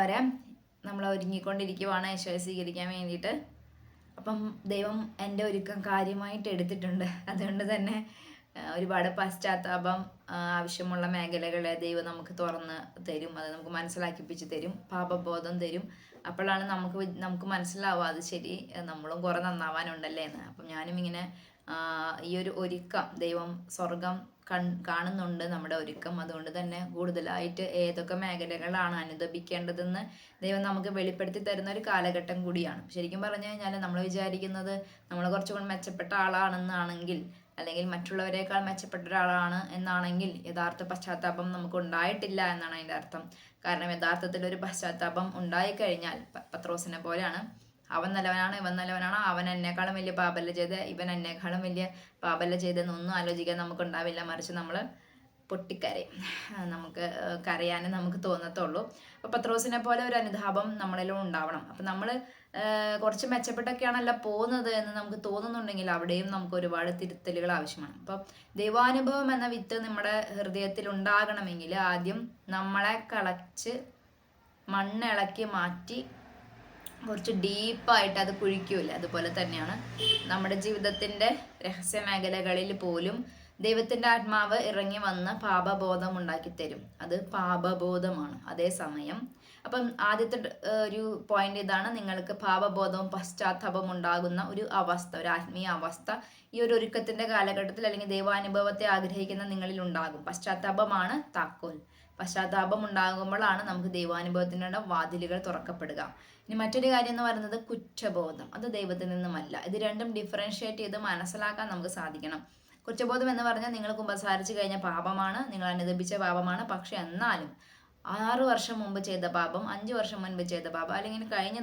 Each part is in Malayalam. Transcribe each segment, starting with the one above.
പ്രിയമുള്ളവരെ നമ്മൾ ഒരുങ്ങിക്കൊണ്ടിരിക്കുവാണ് ഈശോയെ സ്വീകരിക്കാൻ വേണ്ടിയിട്ട്. അപ്പം ദൈവം എന്റെ ഒരുക്കം കാര്യമായിട്ട് എടുത്തിട്ടുണ്ട്. അതുകൊണ്ട് തന്നെ ഒരുപാട് പശ്ചാത്താപം ആവശ്യമുള്ള മേഖലകളെ ദൈവം നമുക്ക് തുറന്ന് തരും. അത് നമുക്ക് മനസ്സിലാക്കിപ്പിച്ച് തരും. പാപബോധം തരും. അപ്പോഴാണ് നമുക്ക് നമുക്ക് മനസ്സിലാവുക അത് ശരി നമ്മളും കുറേ നന്നാവാനുണ്ടല്ലേ എന്ന് അപ്പം ഞാനും ഇങ്ങനെ ഈ ഒരു ഒരുക്കം ദൈവം സ്വർഗം കാണുന്നുണ്ട് നമ്മുടെ ഒരുക്കം. അതുകൊണ്ട് തന്നെ കൂടുതലായിട്ട് ഏതൊക്കെ മേഖലകളാണ് അനുദപിക്കേണ്ടതെന്ന് ദൈവം നമുക്ക് വെളിപ്പെടുത്തി തരുന്ന ഒരു കാലഘട്ടം കൂടിയാണ്. ശരിക്കും പറഞ്ഞു കഴിഞ്ഞാൽ നമ്മൾ വിചാരിക്കുന്നത് നമ്മൾ കുറച്ചുകൂടി മെച്ചപ്പെട്ട ആളാണെന്നാണെങ്കിൽ അല്ലെങ്കിൽ മറ്റുള്ളവരെക്കാൾ മെച്ചപ്പെട്ട ഒരാളാണ് എന്നാണെങ്കിൽ യഥാർത്ഥ പശ്ചാത്താപം നമുക്ക് ഉണ്ടായിട്ടില്ല എന്നാണ് അതിന്റെ അർത്ഥം. കാരണം യഥാർത്ഥത്തിൽ ഒരു പശ്ചാത്താപം ഉണ്ടായിക്കഴിഞ്ഞാൽ പത്രോസിനെ പോലെയാണ്. അവൻ നല്ലവനാണ് ഇവൻ നല്ലവനാണ്. അവൻ എന്നെക്കാളും വലിയ പാപല്ല ചെയ്ത് ഇവൻ എന്നെക്കാളും വലിയ പാപല്ല ചെയ്തെന്നൊന്നും ആലോചിക്കാൻ നമുക്ക് ഉണ്ടാവില്ല മറിച്ച് നമ്മൾ പൊട്ടിക്കരയും. നമുക്ക് കരയാനും നമുക്ക് തോന്നത്തുള്ളൂ. അപ്പോൾ പത്രോസിനെ പോലെ ഒരു അനുതാപം നമ്മളിലും ഉണ്ടാവണം. അപ്പം നമ്മൾ കുറച്ച് മെച്ചപ്പെട്ടൊക്കെയാണല്ലോ പോകുന്നത് എന്ന് നമുക്ക് തോന്നുന്നുണ്ടെങ്കിൽ അവിടെയും നമുക്ക് ഒരുപാട് തിരുത്തലുകൾ ആവശ്യമാണ്. അപ്പം ദൈവാനുഭവം എന്ന വിത്ത് നമ്മുടെ ഹൃദയത്തിൽ ഉണ്ടാകണമെങ്കിൽ ആദ്യം നമ്മളെ കളച്ച് മണ്ണിളക്കി മാറ്റി കുറച്ച് ഡീപ്പായിട്ട് അത് കുഴിക്കൂല അതുപോലെ തന്നെയാണ് നമ്മുടെ ജീവിതത്തിന്റെ രഹസ്യ മേഖലകളിൽ പോലും ദൈവത്തിന്റെ ആത്മാവ് ഇറങ്ങി വന്ന് പാപബോധം ഉണ്ടാക്കി തരും. അത് പാപബോധമാണ്. അതേസമയം അപ്പം ആദ്യത്തെ ഒരു പോയിന്റ് ഇതാണ് നിങ്ങൾക്ക് പാപബോധവും പശ്ചാത്താപം ഉണ്ടാകുന്ന ഒരു അവസ്ഥ ഒരു ആത്മീയ അവസ്ഥ. ഈ ഒരു ഒരുക്കത്തിന്റെ കാലഘട്ടത്തിൽ അല്ലെങ്കിൽ ദൈവാനുഭവത്തെ ആഗ്രഹിക്കുന്ന നിങ്ങളിൽ ഉണ്ടാകും. പശ്ചാത്താപമാണ് താക്കോൽ. പശ്ചാത്താപം ഉണ്ടാകുമ്പോഴാണ് നമുക്ക് ദൈവാനുഭവത്തിനുള്ള വാതിലുകൾ തുറക്കപ്പെടുക. ഇനി മറ്റൊരു കാര്യം എന്ന് പറയുന്നത് കുറ്റബോധം. അത് ദൈവത്തിൽ നിന്നുമല്ല. ഇത് രണ്ടും ഡിഫറൻഷ്യേറ്റ് ചെയ്ത് മനസ്സിലാക്കാൻ നമുക്ക് സാധിക്കണം. കുറ്റബോധം എന്ന് പറഞ്ഞാൽ നിങ്ങൾ കുമ്പസാരിച്ച് കഴിഞ്ഞ പാപമാണ് നിങ്ങൾ അനുദപിച്ച പാപമാണ്. പക്ഷെ എന്നാലും ആറ് വർഷം മുമ്പ് ചെയ്ത പാപം അഞ്ച് വർഷം മുൻപ് ചെയ്ത പാപം അല്ലെങ്കിൽ കഴിഞ്ഞ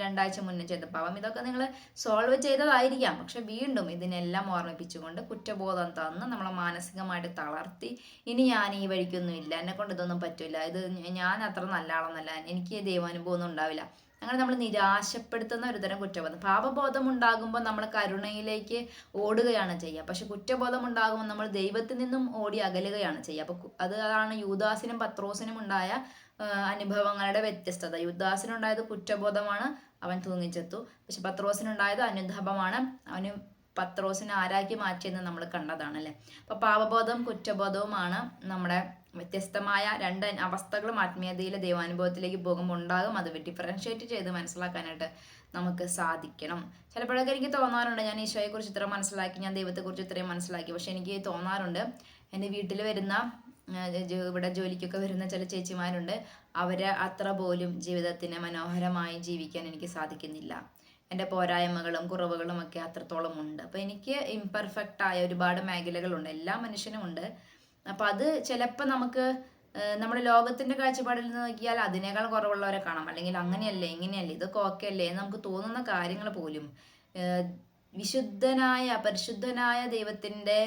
രണ്ടാഴ്ച മുന്നേ ചെയ്ത പാപം ഇതൊക്കെ നിങ്ങൾ സോൾവ് ചെയ്തതായിരിക്കാം. പക്ഷെ വീണ്ടും ഇതിനെല്ലാം ഓർമ്മിപ്പിച്ചുകൊണ്ട് കുറ്റബോധം തന്ന് നമ്മളെ മാനസികമായിട്ട് തളർത്തി ഇനി ഞാൻ ഈ വഴിക്കൊന്നും ഇല്ല എന്നെ കൊണ്ട് ഇതൊന്നും പറ്റില്ല ഇത് ഞാൻ അത്ര നല്ല ആളൊന്നല്ല എനിക്ക് ദൈവാനുഭവം ഒന്നും ഉണ്ടാവില്ല. അങ്ങനെ നമ്മൾ നിരാശപ്പെടുത്തുന്ന ഒരു തരം കുറ്റബോധം. പാപബോധം ഉണ്ടാകുമ്പോൾ നമ്മൾ കരുണയിലേക്ക് ഓടുകയാണ് ചെയ്യുക. പക്ഷെ കുറ്റബോധം ഉണ്ടാകുമ്പോൾ നമ്മൾ ദൈവത്തിൽ നിന്നും ഓടി അകലുകയാണ് ചെയ്യുക. അപ്പോൾ അത് അതാണ് യൂദാസിനും പത്രോസിനും ഉണ്ടായ അനുഭവങ്ങളുടെ വ്യത്യസ്തത. യുദ്ധാസിനുണ്ടായത് കുറ്റബോധമാണ് അവൻ തൂങ്ങിച്ചെത്തു. പക്ഷെ പത്രോസിനുണ്ടായത് അനുതാപമാണ്. അവന് പത്രോസിനെ ആരാക്കി മാറ്റിയെന്ന് നമ്മൾ കണ്ടതാണ് അല്ലേ? അപ്പൊ പാപബോധം കുറ്റബോധവുമാണ് നമ്മുടെ വ്യത്യസ്തമായ രണ്ട് അവസ്ഥകളും ആത്മീയതയിൽ ദൈവാനുഭവത്തിലേക്ക് പോകുമ്പോൾ ഉണ്ടാകും. അത് ഡിഫറൻഷ്യേറ്റ് ചെയ്ത് മനസ്സിലാക്കാനായിട്ട് നമുക്ക് സാധിക്കണം. ചിലപ്പോഴൊക്കെ എനിക്ക് തോന്നാറുണ്ട് ഞാൻ ഈശോയെക്കുറിച്ച് ഇത്ര മനസ്സിലാക്കി ഞാൻ ദൈവത്തെക്കുറിച്ച് ഇത്രയും മനസ്സിലാക്കി. പക്ഷെ എനിക്ക് തോന്നാറുണ്ട് എന്റെ വീട്ടിൽ വരുന്ന ഇവിടെ ജോലിക്കൊക്കെ വരുന്ന ചില ചേച്ചിമാരുണ്ട്. അവരെ അത്ര പോലും ജീവിതത്തിന് മനോഹരമായി ജീവിക്കാൻ എനിക്ക് സാധിക്കുന്നില്ല. എന്റെ പോരായ്മകളും കുറവുകളും ഒക്കെ അത്രത്തോളം ഉണ്ട് അപ്പോൾ എനിക്ക് ഇംപെർഫെക്റ്റ് ആയ ഒരുപാട് മേഖലകളുണ്ട്. എല്ലാ മനുഷ്യനും ഉണ്ട് അപ്പം അത് ചിലപ്പോൾ നമുക്ക് നമ്മുടെ ലോകത്തിന്റെ കാഴ്ചപ്പാടിൽ നിന്ന് നോക്കിയാൽ അതിനേക്കാൾ കുറവുള്ളവരെ കാണാം. അല്ലെങ്കിൽ അങ്ങനെയല്ലേ ഇങ്ങനെയല്ലേ ഇതൊക്കെ ഓക്കെ അല്ലേ എന്ന് നമുക്ക് തോന്നുന്ന കാര്യങ്ങൾ പോലും. വിശുദ്ധനായ പരിശുദ്ധനായ ദൈവത്തിന്റെ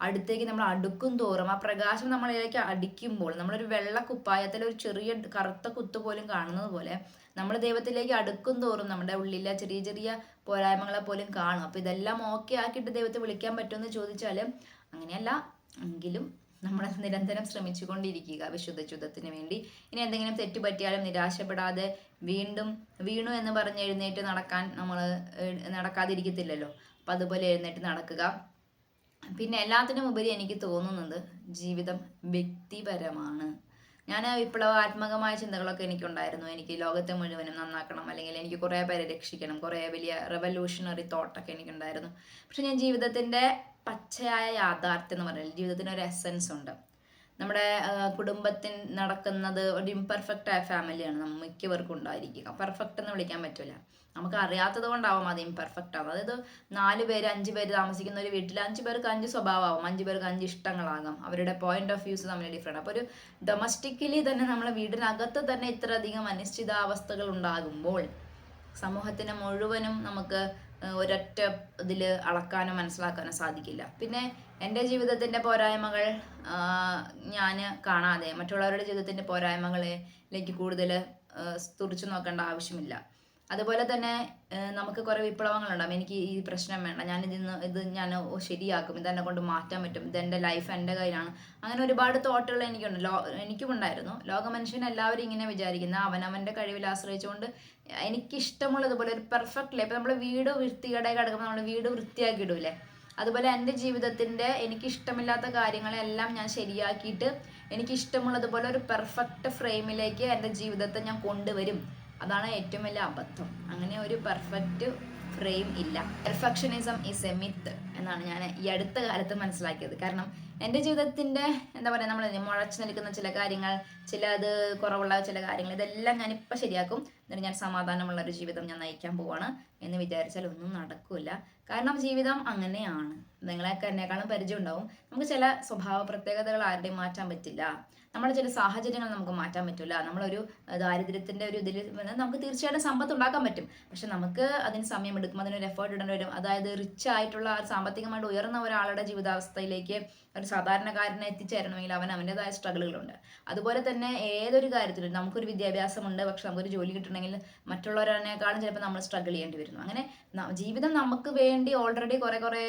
അടുത്തേക്ക് നമ്മൾ അടുക്കും തോറും ആ പ്രകാശം നമ്മളിലേക്ക് അടിക്കുമ്പോൾ നമ്മളൊരു വെള്ള കുപ്പായത്തിൽ ഒരു ചെറിയ കറുത്ത കുത്ത് പോലും കാണുന്നത് പോലെ നമ്മൾ ദൈവത്തിലേക്ക് അടുക്കും തോറും നമ്മുടെ ഉള്ളിലെ ചെറിയ ചെറിയ പോരായ്മകളെ പോലും കാണും. അപ്പോൾ ഇതെല്ലാം ഓക്കെ ആക്കിയിട്ട് ദൈവത്തെ വിളിക്കാൻ പറ്റുമെന്ന് ചോദിച്ചാൽ അങ്ങനെയല്ല. എങ്കിലും നമ്മൾ നിരന്തരം ശ്രമിച്ചുകൊണ്ടിരിക്കുക വിശുദ്ധ ശുദ്ധത്തിന് വേണ്ടി. ഇനി എന്തെങ്കിലും തെറ്റ് പറ്റിയാലും നിരാശപ്പെടാതെ വീണ്ടും വീണു എന്ന് പറഞ്ഞ് എഴുന്നേറ്റ് നടക്കാൻ നമ്മൾ നടക്കാതിരിക്കത്തില്ലല്ലോ. അപ്പം അതുപോലെ എഴുന്നേറ്റ് നടക്കുക. പിന്നെ എല്ലാത്തിനും ഉപരി എനിക്ക് തോന്നുന്നത് ജീവിതം വ്യക്തിപരമാണ്. ഞാൻ വിപ്ലവാത്മകമായ ചിന്തകളൊക്കെ എനിക്കുണ്ടായിരുന്നു. എനിക്ക് ലോകത്തെ മുഴുവനും നന്നാക്കണം അല്ലെങ്കിൽ എനിക്ക് കുറേ പേരെ രക്ഷിക്കണം കുറേ വലിയ റെവല്യൂഷണറി തോട്ടൊക്കെ എനിക്കുണ്ടായിരുന്നു. പക്ഷെ ഞാൻ ജീവിതത്തിന്റെ പച്ചയായ യാഥാർത്ഥ്യം എന്ന് പറഞ്ഞാൽ ജീവിതത്തിന് ഒരു എസൻസ് ഉണ്ട്. നമ്മുടെ കുടുംബത്തിൽ നടക്കുന്നത് ഒരു ഇംപെർഫെക്റ്റ് ആയ ഫാമിലിയാണ് മിക്കവർക്കും ഉണ്ടായിരിക്കുക പെർഫെക്റ്റ് എന്ന് വിളിക്കാൻ പറ്റില്ല നമുക്ക് അറിയാത്തത് കൊണ്ടാവാം അത് ഇംപെർഫെക്റ്റ് ആവും അതായത് നാല് പേര് അഞ്ച് പേര് താമസിക്കുന്ന ഒരു വീട്ടിൽ അഞ്ച് പേർക്ക് അഞ്ച് സ്വഭാവമാവും. അഞ്ച് പേർക്ക് അഞ്ച് ഇഷ്ടങ്ങളാകാം. അവരുടെ പോയിന്റ് ഓഫ് വ്യൂസ് തമ്മിൽ ഡിഫറെന്റ് അപ്പോൾ ഒരു ഡൊമസ്റ്റിക്കലി തന്നെ നമ്മളെ വീടിനകത്ത് തന്നെ ഇത്ര ഇത്രയധികം അനിശ്ചിതാവസ്ഥകൾ ഉണ്ടാകുമ്പോൾ സമൂഹത്തിന് മുഴുവനും നമുക്ക് ഒരൊറ്റ ഇതിൽ അളക്കാനോ മനസ്സിലാക്കാനോ സാധിക്കില്ല. പിന്നെ എന്റെ ജീവിതത്തിന്റെ പോരായ്മകൾ ഞാൻ കാണാതെ മറ്റുള്ളവരുടെ ജീവിതത്തിന്റെ പോരായ്മകളിലേക്ക് കൂടുതൽ തുറച്ചു നോക്കേണ്ട ആവശ്യമില്ല. അതുപോലെ തന്നെ നമുക്ക് കുറേ വിപ്ലവങ്ങളുണ്ടാകും എനിക്ക് ഈ പ്രശ്നം വേണ്ട. ഞാൻ ഇതിന്ന് ഇത് ഞാൻ ശരിയാക്കും. ഇതെന്നെ കൊണ്ട് മാറ്റാൻ പറ്റും. ഇതെന്റെ ലൈഫ് എന്റെ കയ്യിലാണ്. അങ്ങനെ ഒരുപാട് തോട്ടുകൾ എനിക്കുണ്ട്. ലോ എനിക്കും ഉണ്ടായിരുന്നു ലോക മനുഷ്യൻ എല്ലാവരും ഇങ്ങനെ വിചാരിക്കുന്ന. അവനവന്റെ കഴിവിൽ ആശ്രയിച്ചുകൊണ്ട് എനിക്കിഷ്ടമുള്ളതുപോലെ ഒരു പെർഫെക്റ്റ് ലൈഫ് നമ്മൾ വീട് വൃത്തികേടായി കിടക്കുമ്പോൾ നമ്മൾ വീട് വൃത്തിയാക്കി ഇടൂലേ? അതുപോലെ എന്റെ ജീവിതത്തിന്റെ എനിക്കിഷ്ടമില്ലാത്ത കാര്യങ്ങളെല്ലാം ഞാൻ ശരിയാക്കിയിട്ട് എനിക്കിഷ്ടമുള്ളതുപോലെ ഒരു പെർഫെക്റ്റ് ഫ്രെയിമിലേക്ക് എന്റെ ജീവിതത്തെ ഞാൻ കൊണ്ടുവരും. അതാണ് ഏറ്റവും വലിയ അബദ്ധം. അങ്ങനെ ഒരു പെർഫെക്റ്റ് ഫ്രെയിം ഇല്ല. പെർഫെക്ഷനിസം ഈസ് എ മിത്ത് എന്നാണ് ഞാൻ ഈ അടുത്ത കാലത്ത് മനസ്സിലാക്കിയത്. കാരണം എന്റെ ജീവിതത്തിന്റെ എന്താ പറയുക നമ്മൾ മുഴച്ചു നിൽക്കുന്ന ചില കാര്യങ്ങൾ ചില അത് കുറവുള്ള ചില കാര്യങ്ങൾ ഇതെല്ലാം ഞാനിപ്പോൾ ശരിയാക്കും. എന്നിട്ട് ഞാൻ സമാധാനമുള്ള ഒരു ജീവിതം ഞാൻ നയിക്കാൻ പോവാണ് എന്ന് വിചാരിച്ചാൽ ഒന്നും നടക്കില്ല കാരണം ജീവിതം അങ്ങനെയാണ്. നിങ്ങളെയൊക്കെ എന്നെക്കാളും പരിചയം ഉണ്ടാവും. നമുക്ക് ചില സ്വഭാവ പ്രത്യേകതകൾ ആരുടെയും മാറ്റാൻ പറ്റില്ല. നമ്മുടെ ചില സാഹചര്യങ്ങൾ നമുക്ക് മാറ്റാൻ പറ്റില്ല നമ്മളൊരു ദാരിദ്ര്യത്തിന്റെ ഒരു ഇതിൽ നമുക്ക് തീർച്ചയായിട്ടും സമ്പത്ത് ഉണ്ടാക്കാൻ പറ്റും. പക്ഷെ നമുക്ക് അതിന് സമയം എടുക്കും അതിനൊരു എഫേർട്ട് ഇടേണ്ടി വരും. അതായത് റിച്ച് ആയിട്ടുള്ള ആ സാമ്പത്തികമായിട്ട് ഉയർന്ന ഒരാളുടെ ജീവിതാവസ്ഥയിലേക്ക് ഒരു സാധാരണക്കാരനെ എത്തിച്ചേരണമെങ്കിൽ അവൻ അവന്റെതായ സ്ട്രഗിളുകളുണ്ട് അതുപോലെ തന്നെ ഏതൊരു കാര്യത്തിലും നമുക്കൊരു വിദ്യാഭ്യാസമുണ്ട്. പക്ഷെ നമുക്കൊരു ജോലി കിട്ടണമെങ്കിൽ മറ്റുള്ളവരെക്കാളും ചിലപ്പോൾ നമ്മൾ സ്ട്രഗിൾ ചെയ്യേണ്ടി വരുന്നു. അങ്ങനെ ജീവിതം നമുക്ക് വേണ്ടി ഓൾറെഡി കുറെ കുറെ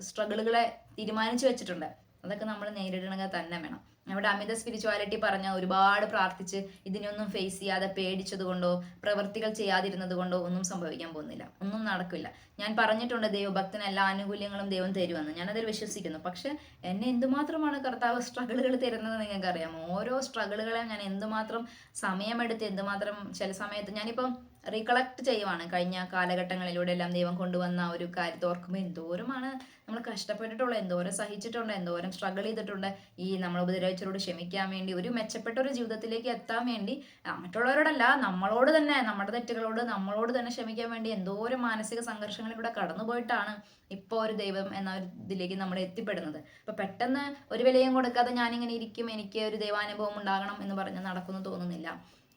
സ്ട്രഗിളുകളെ തീരുമാനിച്ചു വെച്ചിട്ടുണ്ട്. അതൊക്കെ നമ്മൾ നേരിടണമെങ്കിൽ തന്നെ വേണം. നമ്മുടെ അമിത സ്പിരിച്വാലിറ്റി പറഞ്ഞ ഒരുപാട് പ്രാർത്ഥിച്ച് ഇതിനൊന്നും ഫേസ് ചെയ്യാതെ പേടിച്ചത് കൊണ്ടോ പ്രവൃത്തികൾ ചെയ്യാതിരുന്നത് കൊണ്ടോ ഒന്നും സംഭവിക്കാൻ പോകുന്നില്ല. ഒന്നും നടക്കില്ല. ഞാൻ പറഞ്ഞിട്ടുണ്ട് ദൈവഭക്തന് എല്ലാ ആനുകൂല്യങ്ങളും ദൈവം തരുമെന്ന്. ഞാനതിൽ വിശ്വസിക്കുന്നു. പക്ഷെ എന്നെ എന്തുമാത്രമാണ് കർത്താവ് സ്ട്രഗിളുകൾ തരുന്നത് നിങ്ങൾക്ക് അറിയാമോ ഓരോ സ്ട്രഗിളുകളെ ഞാൻ എന്തുമാത്രം സമയമെടുത്ത് എന്തുമാത്രം ചില സമയത്ത് ഞാനിപ്പം റീകളക്ട് ചെയ്യുവാണ്. കഴിഞ്ഞ കാലഘട്ടങ്ങളിലൂടെ എല്ലാം ദൈവം കൊണ്ടുവന്ന ഒരു കാര്യത്തെ ഓർക്കുമ്പോൾ എന്തോരമാണ് നമ്മൾ കഷ്ടപ്പെട്ടിട്ടുള്ള എന്തോരം സഹിച്ചിട്ടുണ്ട് എന്തോരം സ്ട്രഗിൾ ചെയ്തിട്ടുണ്ട് ഈ നമ്മൾ ഉപദ്രവിച്ചവരോട് ക്ഷമിക്കാൻ വേണ്ടി ഒരു മെച്ചപ്പെട്ട ഒരു ജീവിതത്തിലേക്ക് എത്താൻ വേണ്ടി മറ്റുള്ളവരോടല്ല നമ്മളോട് തന്നെ നമ്മുടെ തെറ്റുകളോട് നമ്മളോട് തന്നെ ക്ഷമിക്കാൻ വേണ്ടി എന്തോരം മാനസിക സംഘർഷങ്ങളിലൂടെ കടന്നുപോയിട്ടാണ് ഇപ്പോൾ ഒരു ദൈവം എന്ന ഒരു ഇതിലേക്ക് നമ്മൾ എത്തിപ്പെടുന്നത്. അപ്പൊ പെട്ടെന്ന് ഒരു വിലയും കൊടുക്കാതെ ഞാനിങ്ങനെ ഇരിക്കും എനിക്ക് ഒരു ദൈവാനുഭവം ഉണ്ടാകണം എന്ന് പറഞ്ഞ് നടക്കുന്നു തോന്നുന്നില്ല.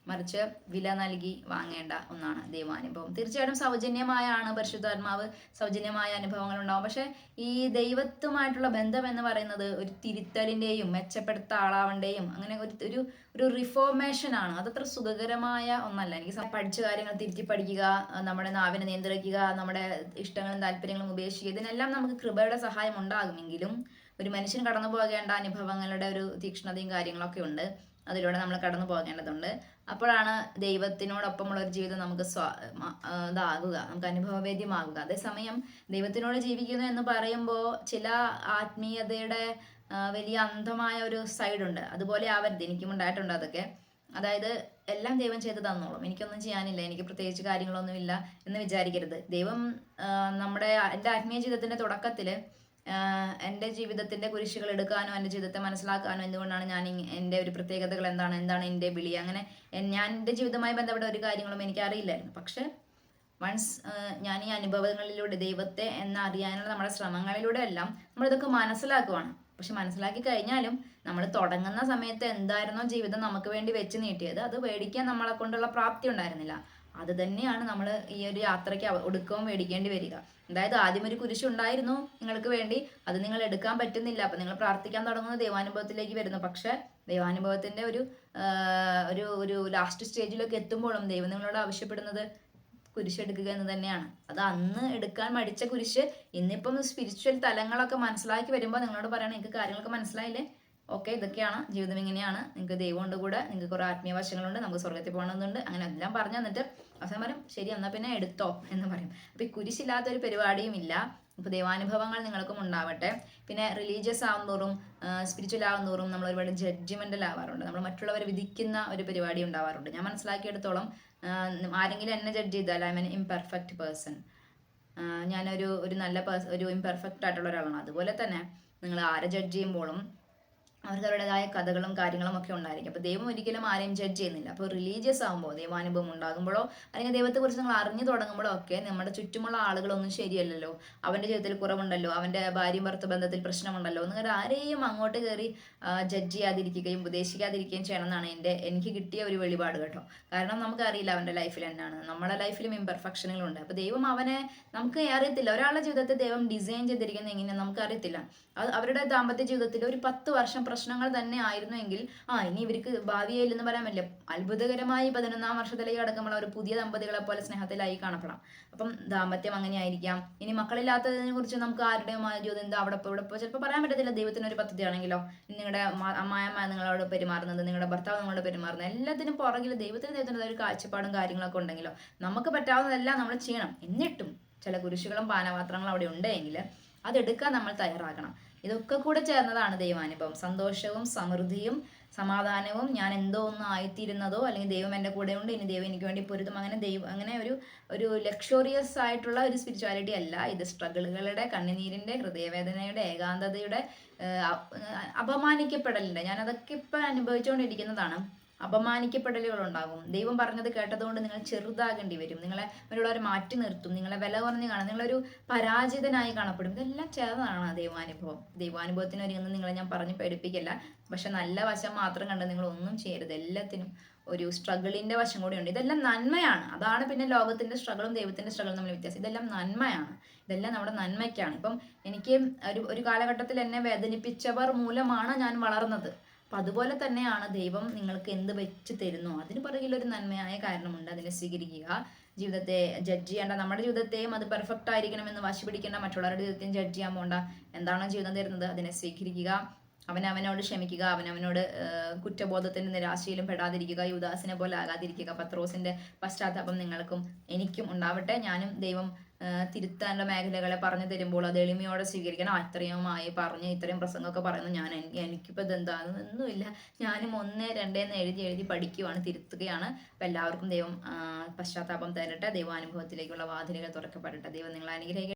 മറിച്ച് വില നൽകി വാങ്ങേണ്ട ഒന്നാണ് ദൈവാനുഭവം. തീർച്ചയായിട്ടും സൗജന്യമായാണ് പരിശുദ്ധാത്മാവ് സൗജന്യമായ അനുഭവങ്ങൾ ഉണ്ടാവും. പക്ഷെ ഈ ദൈവത്തുമായിട്ടുള്ള ബന്ധം എന്ന് പറയുന്നത് ഒരു തിരുത്തലിന്റെയും മെച്ചപ്പെടുത്ത ആളാവണ്ടേയും അങ്ങനെ ഒരു ഒരു ഒരു റിഫോർമേഷൻ ആണ്. അതത്ര സുഖകരമായ ഒന്നല്ല. എനിക്ക് പഠിച്ച കാര്യങ്ങൾ തിരുത്തി പഠിക്കുക നമ്മുടെ നാവിനെ നിയന്ത്രിക്കുക നമ്മുടെ ഇഷ്ടങ്ങളും താല്പര്യങ്ങളും ഉപേക്ഷിക്കുക ഇതിനെല്ലാം നമുക്ക് കൃപയുടെ സഹായം ഉണ്ടാകുമെങ്കിലും ഒരു മനുഷ്യൻ കടന്നു പോകേണ്ട അനുഭവങ്ങളുടെ ഒരു തീക്ഷ്ണതയും കാര്യങ്ങളൊക്കെ ഉണ്ട്. അതിലൂടെ നമ്മൾ കടന്നു പോകേണ്ടതുണ്ട്. അപ്പോഴാണ് ദൈവത്തിനോടൊപ്പമുള്ള ഒരു ജീവിതം നമുക്ക് സ്വ ഇതാകുക നമുക്ക് അനുഭവവേദ്യമാകുക. അതേസമയം ദൈവത്തിനോട് ജീവിക്കുന്നു എന്ന് പറയുമ്പോൾ ചില ആത്മീയതയുടെ വലിയ അന്ധമായ ഒരു സൈഡുണ്ട്. അതുപോലെ ആവരുത്. എനിക്കും ഉണ്ടായിട്ടുണ്ട് അതൊക്കെ. അതായത് എല്ലാം ദൈവം ചെയ്ത് തന്നോളും. എനിക്കൊന്നും ചെയ്യാനില്ല. എനിക്ക് പ്രത്യേകിച്ച് കാര്യങ്ങളൊന്നുമില്ല എന്ന് വിചാരിക്കരുത്. ദൈവം നമ്മുടെ എന്റെ ആത്മീയ ജീവിതത്തിന്റെ തുടക്കത്തിൽ ആഹ് എന്റെ ജീവിതത്തിന്റെ കുരിശുകൾ എടുക്കാനോ എന്റെ ജീവിതത്തെ മനസ്സിലാക്കാനോ എന്തുകൊണ്ടാണ് ഞാൻ എന്റെ ഒരു പ്രത്യേകതകൾ എന്താണ് എന്താണ് എന്റെ വിളി? അങ്ങനെ ഞാൻ എന്റെ ജീവിതവുമായി ബന്ധപ്പെട്ട ഒരു കാര്യങ്ങളും എനിക്ക് അറിയില്ലായിരുന്നു പക്ഷെ വൺസ് ഞാൻ ഈ അനുഭവങ്ങളിലൂടെ ദൈവത്തെ എന്ന് അറിയാനുള്ള നമ്മുടെ ശ്രമങ്ങളിലൂടെ എല്ലാം നമ്മളിതൊക്കെ മനസ്സിലാക്കുവാണ്. പക്ഷെ മനസ്സിലാക്കി കഴിഞ്ഞാലും നമ്മൾ തുടങ്ങുന്ന സമയത്ത് എന്തായിരുന്നോ ജീവിതം നമുക്ക് വേണ്ടി വെച്ച് നീട്ടിയത്. അത് മേടിക്കാൻ നമ്മളെ കൊണ്ടുള്ള പ്രാപ്തി ഉണ്ടായിരുന്നില്ല. അത് തന്നെയാണ് നമ്മൾ ഈ ഒരു യാത്രയ്ക്ക് ഒടുക്കവും മേടിക്കേണ്ടി വരിക. അതായത് ആദ്യം ഒരു കുരിശ് ഉണ്ടായിരുന്നു നിങ്ങൾക്ക് വേണ്ടി അത് നിങ്ങൾ എടുക്കാൻ പറ്റുന്നില്ല. അപ്പൊ നിങ്ങൾ പ്രാർത്ഥിക്കാൻ തുടങ്ങുന്ന ദൈവാനുഭവത്തിലേക്ക് വരുന്നു. പക്ഷെ ദൈവാനുഭവത്തിന്റെ ഒരു ഒരു ഒരു ലാസ്റ്റ് സ്റ്റേജിലൊക്കെ എത്തുമ്പോഴും ദൈവം നിങ്ങളോട് ആവശ്യപ്പെടുന്നത് കുരിശെടുക്കുക എന്ന് തന്നെയാണ്. അത് അന്ന് എടുക്കാൻ മടിച്ച കുരിശ് ഇന്നിപ്പം സ്പിരിച്വൽ തലങ്ങളൊക്കെ മനസ്സിലാക്കി വരുമ്പോൾ നിങ്ങളോട് പറയണം എനിക്ക് കാര്യങ്ങളൊക്കെ മനസ്സിലായില്ലേ? ഓക്കെ ഇതൊക്കെയാണ്. ജീവിതം ഇങ്ങനെയാണ്. നിങ്ങൾക്ക് ദൈവമുണ്ട് കൂടെ. നിങ്ങൾക്ക് കുറേ ആത്മീയ വശങ്ങളുണ്ട്. നമുക്ക് സ്വർഗത്തിൽ പോകണമെന്നുണ്ട്. അങ്ങനെ എല്ലാം പറഞ്ഞു തന്നിട്ട് അവസാനം പറയും ശരി എന്നാൽ പിന്നെ എടുത്തോ എന്ന് പറയും. അപ്പൊ ഈ കുരിശില്ലാത്ത ഒരു പരിപാടിയും ഇല്ല. ഇപ്പൊ ദൈവാനുഭവങ്ങൾ നിങ്ങൾക്കും ഉണ്ടാവട്ടെ. പിന്നെ റിലീജിയസ് ആവുന്നതോറും സ്പിരിച്വൽ ആവുന്നതോറും നമ്മൾ ഒരുപാട് ജഡ്ജ്മെന്റൽ ആവാറുണ്ട്. നമ്മൾ മറ്റുള്ളവരെ വിധിക്കുന്ന ഒരു പരിപാടി ഉണ്ടാവാറുണ്ട്. ഞാൻ മനസ്സിലാക്കിയെടുത്തോളം ആരെങ്കിലും എന്നെ ജഡ്ജ് ചെയ്താൽ ഐ മീൻ ഇംപെർഫെക്റ്റ് പേഴ്സൺ ഞാനൊരു ഒരു നല്ല പേഴ്സൺ ഒരു ഇംപെർഫെക്റ്റ് ആയിട്ടുള്ള ഒരാളാണ്. അതുപോലെ തന്നെ നിങ്ങൾ ആരെ ജഡ്ജ് ചെയ്യുമ്പോഴും അവർക്ക് അവരുടേതായ കഥകളും കാര്യങ്ങളും ഒക്കെ ഉണ്ടായിരിക്കും. അപ്പോൾ ദൈവം ഒരിക്കലും ആരെയും ജഡ്ജ് ചെയ്യുന്നില്ല. അപ്പോൾ റിലീജിയസ് ആകുമ്പോൾ ദൈവാനുഭവം ഉണ്ടാകുമ്പോഴോ അല്ലെങ്കിൽ ദൈവത്തെക്കുറിച്ച് നമ്മൾ അറിഞ്ഞു തുടങ്ങുമ്പോഴോ ഒക്കെ നമ്മുടെ ചുറ്റുമുള്ള ആളുകളൊന്നും ശരിയല്ലല്ലോ. അവന്റെ ജീവിതത്തിൽ കുറവുണ്ടല്ലോ അവന്റെ ഭാര്യയും ഭർത്ത ബന്ധത്തിൽ പ്രശ്നമുണ്ടല്ലോ എന്നിട്ട് ആരെയും അങ്ങോട്ട് കയറി ജഡ്ജ് ചെയ്യാതിരിക്കുകയും ഉപദേശിക്കാതിരിക്കുകയും ചെയ്യണം എന്നാണ് എന്റെ എനിക്ക് കിട്ടിയ ഒരു വെളിപാട് കേട്ടോ. കാരണം നമുക്കറിയില്ല അവന്റെ ലൈഫിൽ എന്നാണ്. നമ്മുടെ ലൈഫിലും ഇംപെർഫെക്ഷനുകളുണ്ട് അപ്പോൾ ദൈവം അവനെ നമുക്ക് അറിയത്തില്ല. ഒരാളുടെ ജീവിതത്തെ ദൈവം ഡിസൈൻ ചെയ്തിരിക്കുന്നത് എങ്ങനെയാണെന്ന് നമുക്ക് അറിയത്തില്ല അത് അവരുടെ ദാമ്പത്യ ജീവിതത്തിൽ ഒരു പത്ത് വർഷം പ്രശ്നങ്ങൾ തന്നെ ആയിരുന്നുവെങ്കിൽ ആ ഇനി ഇവർക്ക് ഭാവിയായില്ലെന്ന് പറയാൻ പറ്റില്ല. അത്ഭുതകരമായി പതിനൊന്നാം വർഷത്തിലേക്ക് കടക്കുമ്പോൾ ഒരു പുതിയ ദമ്പതികളെ പോലെ സ്നേഹത്തിലായി കാണപ്പെടാം. അപ്പം ദാമ്പത്യം അങ്ങനെ ആയിരിക്കാം ഇനി മക്കളില്ലാത്തതിനെ കുറിച്ച് നമുക്ക് ആരുടെയും ആദ്യം എന്താ അവിടെ ഇവിടെ ഇപ്പോൾ ചിലപ്പോൾ പറയാൻ പറ്റത്തില്ല. ദൈവത്തിന് ഒരു പദ്ധതിയാണെങ്കിലോ നിങ്ങളുടെ അമ്മായമ്മ നിങ്ങളോട് പെരുമാറുന്നത് നിങ്ങളുടെ ഭർത്താവ് നിങ്ങളോട് പെരുമാറുന്നത് എല്ലാത്തിനും പുറകിൽ ദൈവത്തിന് ദൈവത്തിന്റെ ഒരു കാഴ്ചപ്പാടും കാര്യങ്ങളൊക്കെ ഉണ്ടെങ്കിലോ നമുക്ക് പറ്റാവുന്നതെല്ലാം നമ്മൾ ചെയ്യണം. എന്നിട്ടും ചില കുരിശുകളും പാനപാത്രങ്ങളും അവിടെ ഉണ്ടെങ്കിൽ അതെടുക്കാൻ നമ്മൾ തയ്യാറാകണം. ഇതൊക്കെ കൂടെ ചേർന്നതാണ് ദൈവാനുഭവം. സന്തോഷവും സമൃദ്ധിയും സമാധാനവും ഞാൻ എന്തോ ഒന്നും ആയിത്തീരുന്നതോ അല്ലെങ്കിൽ ദൈവം എന്റെ കൂടെ ഉണ്ട് ഇനി ദൈവം എനിക്ക് വേണ്ടി പൊരുതും അങ്ങനെ ദൈവം അങ്ങനെ ഒരു ഒരു ലക്ഷോറിയസ് ആയിട്ടുള്ള ഒരു സ്പിരിച്വാലിറ്റി അല്ല. ഇത് സ്ട്രഗിളുകളുടെ കണ്ണുനീരിന്റെ ഹൃദയവേദനയുടെ ഏകാന്തതയുടെ അപമാനിക്കപ്പെടലുണ്ട് ഞാനതൊക്കെ ഇപ്പം അനുഭവിച്ചുകൊണ്ടിരിക്കുന്നതാണ്. അപമാനിക്കപ്പെടലുകൾ ഉണ്ടാകും ദൈവം പറഞ്ഞത് കേട്ടതുകൊണ്ട് നിങ്ങൾ ചെറുതാകേണ്ടി വരും. നിങ്ങളെ മറ്റുള്ളവർ മാറ്റി നിർത്തും. നിങ്ങളെ വില കുറഞ്ഞ് കാണും. നിങ്ങളൊരു പരാജിതനായി കാണപ്പെടും. ഇതെല്ലാം ചേർന്നതാണ് ദൈവാനുഭവം. ദൈവാനുഭവത്തിന് ഒരുങ്ങുന്ന നിങ്ങളെ ഞാൻ പറഞ്ഞ് പേടിപ്പിക്കില്ല. പക്ഷെ നല്ല വശം മാത്രം കണ്ട് നിങ്ങൾ ഒന്നും ചെയ്യരുത്. എല്ലാത്തിനും ഒരു സ്ട്രഗിളിന്റെ വശം കൂടിയുണ്ട് ഇതെല്ലാം നന്മയാണ്. അതാണ് പിന്നെ ലോകത്തിന്റെ സ്ട്രഗിളും ദൈവത്തിന്റെ സ്ട്രഗിളും തമ്മിൽ വ്യത്യാസം. ഇതെല്ലാം നന്മയാണ്. ഇതെല്ലാം നമ്മുടെ നന്മയ്ക്കാണ്. ഇപ്പം എനിക്ക് ഒരു ഒരു കാലഘട്ടത്തിൽ എന്നെ വേദനിപ്പിച്ചവർ മൂലമാണ് ഞാൻ വളർന്നത്. അപ്പം അതുപോലെ തന്നെയാണ് ദൈവം നിങ്ങൾക്ക് എന്ത് വെച്ച് തരുന്നു? അതിന് ഒരു നന്മയായ കാരണമുണ്ട്. അതിനെ സ്വീകരിക്കുക. ജീവിതത്തെ ജഡ്ജ് ചെയ്യേണ്ട നമ്മുടെ ജീവിതത്തെയും അത് പെർഫെക്റ്റ് ആയിരിക്കണമെന്ന് വാശി പിടിക്കേണ്ട മറ്റുള്ളവരുടെ ജീവിതത്തെയും ജഡ്ജ് ചെയ്യാൻ പോകണ്ട എന്താണോ ജീവിതം തരുന്നത്? അതിനെ സ്വീകരിക്കുക. അവനവനോട് ക്ഷമിക്കുക. അവനവനോട് അവനോട് കുറ്റബോധത്തിന്റെ നിരാശയിലും പെടാതിരിക്കുക. യുദാസിനെ പോലെ ആകാതിരിക്കുക. പത്രോസിന്റെ പശ്ചാത്താപം നിങ്ങൾക്കും എനിക്കും ഉണ്ടാവട്ടെ. ഞാനും ദൈവം തിരുത്താനുള്ള മേഖലകളെ പറഞ്ഞു തരുമ്പോൾ അത് എളിമയോടെ സ്വീകരിക്കണം. അത്രയുമായി പറഞ്ഞ് ഇത്രയും പ്രസംഗമൊക്കെ പറയുന്നു. ഞാൻ എനിക്കിപ്പോൾ ഇതെന്താണെന്ന് ഒന്നുമില്ല. ഞാനും ഒന്ന് രണ്ടേന്ന് എഴുതി എഴുതി പഠിക്കുവാണ് തിരുത്തുകയാണ്. അപ്പം എല്ലാവർക്കും ദൈവം പശ്ചാത്താപം തരട്ടെ. ദൈവാനുഭവത്തിലേക്കുള്ള വാതിലുകൾ തുറക്കപ്പെടട്ടെ. ദൈവം നിങ്ങളെ അനുഗ്രഹിക്കട്ടെ.